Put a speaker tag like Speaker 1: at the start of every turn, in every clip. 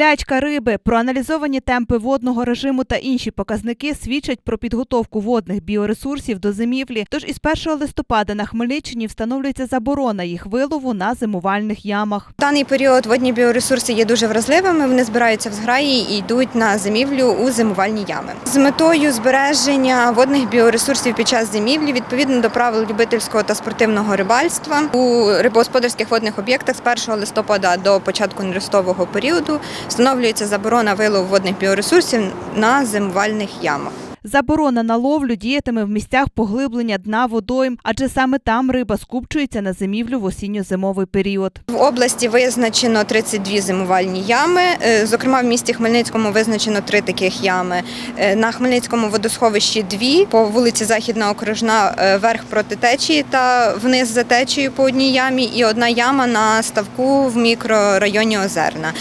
Speaker 1: Сплячка риби, проаналізовані темпи водного режиму та інші показники свідчать про підготовку водних біоресурсів до зимівлі. Тож із 1 листопада на Хмельниччині встановлюється заборона їх вилову на зимувальних ямах.
Speaker 2: В даний період водні біоресурси є дуже вразливими. Вони збираються в зграї і йдуть на зимівлю у зимувальні ями. З метою збереження водних біоресурсів під час зимівлі, відповідно до правил любительського та спортивного рибальства, у рибогосподарських водних об'єктах з 1 листопада до початку нерестового періоду встановлюється заборона вилову водних біоресурсів на зимувальних ямах.
Speaker 1: Заборона на ловлю діятиме в місцях поглиблення дна водойм, адже саме там риба скупчується на зимівлю в осінньо-зимовий період.
Speaker 2: В області визначено 32 зимувальні ями. Е, Зокрема, в місті Хмельницькому визначено три таких ями. Е, На Хмельницькому водосховищі дві по вулиці Західна Окружна е, верх проти течії та вниз за течією по одній ямі, і одна яма на ставку в мікрорайоні Озерна.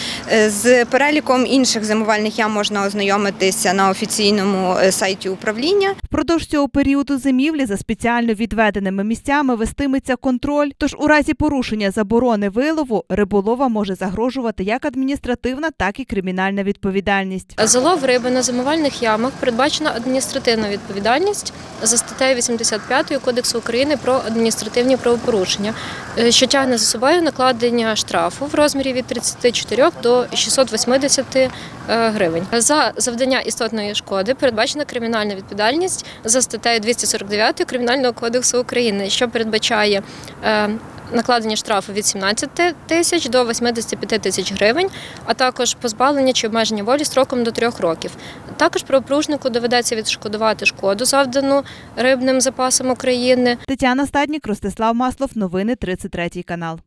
Speaker 2: З переліком інших зимувальних ям можна ознайомитися на офіційному е, сайті управління.
Speaker 1: Впродовж цього періоду зимівлі за спеціально відведеними місцями вестиметься контроль. Тож у разі порушення заборони вилову риболова може загрожувати як адміністративна, так і кримінальна відповідальність.
Speaker 3: За лов риби на зимувальних ямах передбачена адміністративна відповідальність за статтею 85 Кодексу України про адміністративні правопорушення, е, що тягне за собою накладення штрафу в розмірі від 34 до 680 е, гривень. За завдання істотної шкоди передбачена кримінальна відповідальність за статтею 249 Кримінального кодексу України, що передбачає е, накладення штрафу від 17 тисяч до 85 тисяч гривень, а також позбавлення чи обмеження волі строком до трьох років. Також правопорушнику доведеться відшкодувати шкоду, завдану рибним запасам України.
Speaker 1: Тетяна Стаднік, Ростислав Маслов. Новини 33 канал.